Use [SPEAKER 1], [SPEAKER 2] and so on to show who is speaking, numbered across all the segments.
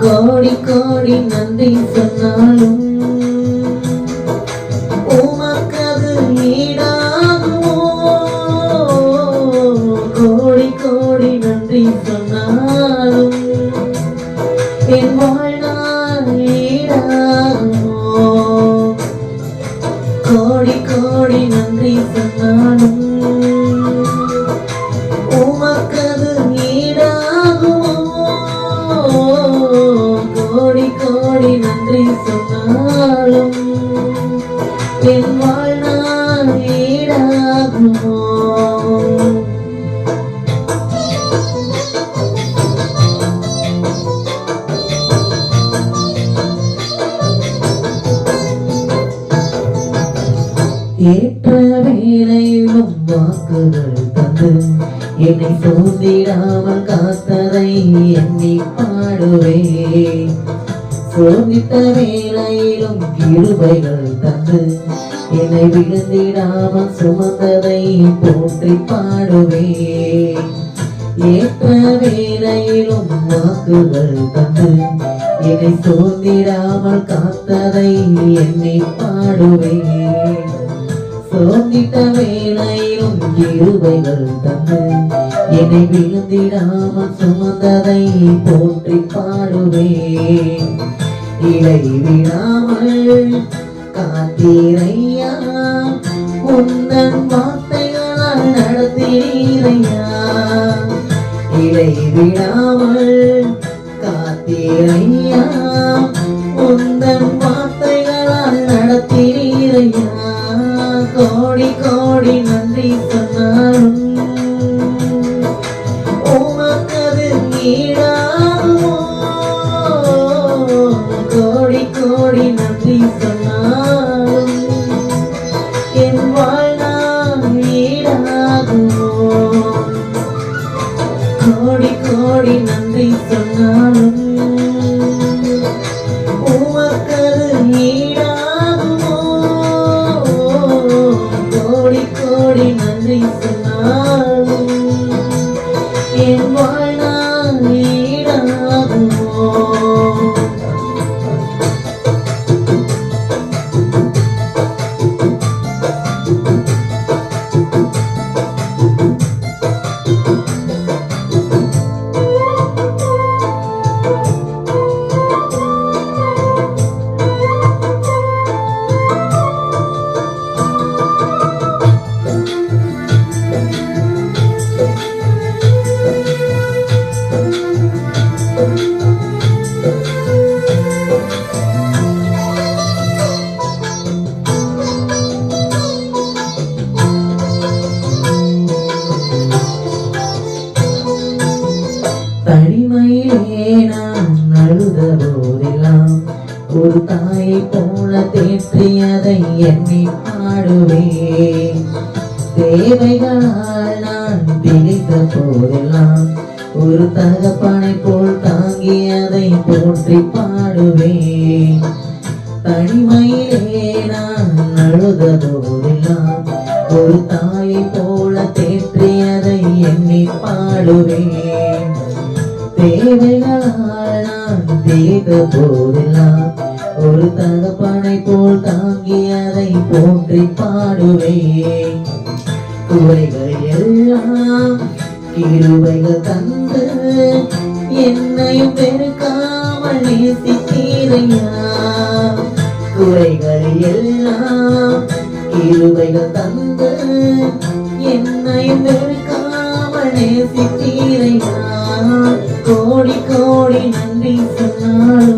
[SPEAKER 1] கோடி கோடி நன்றி சொன்னாலும் கோடி நன்றி சொன்னாலும் என் வாழ்நாள் ஈடாகுமோ ஏற்ற வேலையிலும் வாக்குகள் தந்து என்னை சோர்ந்திடாமல் காத்ததை எண்ணி பாடுவேன். சோதித்த வேளையிலும் கிருபைகள் தந்து என்னை விழுந்திடாமல் சுமந்ததை போற்றி பாடுவே. ஏற்ற வேளையிலும் வாக்குகள் தந்து என்னை சோர்ந்திடாமல் காத்ததை என்னை பாடுவே. சோர்ந்திட்ட வேளையிலும் இருவைகள் தந்து என்னை விழுந்திடாமல் சுமந்ததை போற்றி பாடுவேன் இலை விடாமல் காத்தீரையா உன்னன் வார்த்தைகளால் நடத்தீரையா இலை விடாமல் காத்தீரையா ஒரு தாயை போல தேற்றியதை எண்ணி பாடுவேன் தேவைகளால் நான் பிடித்த போதெல்லாம் ஒரு தகப்பனை போல் தாங்கியதை போற்றி பாடுவேன் தனிமையிலே நான் அழுத போதெல்லாம் ஒரு தாயை போல தேற்றியதை எண்ணி பாடுவேன் தேவைகளால் நான் தேக போதெல்லாம் ஒரு தகப்பனை போல் தாங்கி அதை போற்றி பாடுவேன். குறைகள் எல்லாம் கிருவைகள் தந்து என்னையும் பெருக்காமல் நேசித்தீரையா குறைகள் எல்லாம் கிருவைகள் தந்து என்னையும் பெருக்காமல் நேசித்தீரையா கோடி கோடி நன்றி சொன்னாலும்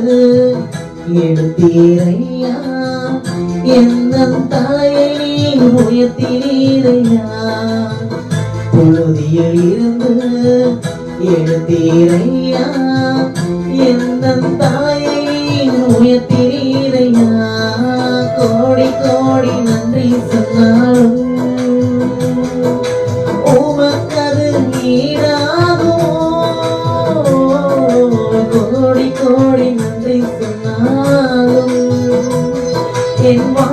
[SPEAKER 1] இருந்து எடுத்தீரையா என்ன தலையை உயர்த்தினீரையா? புழுதியில் இருந்து எடுத்தீரையா என்ன தலையை உயர்த்தினீரையா? கோடி கோடி நன்றி சொன்னாலும் என் வாழ்நாள்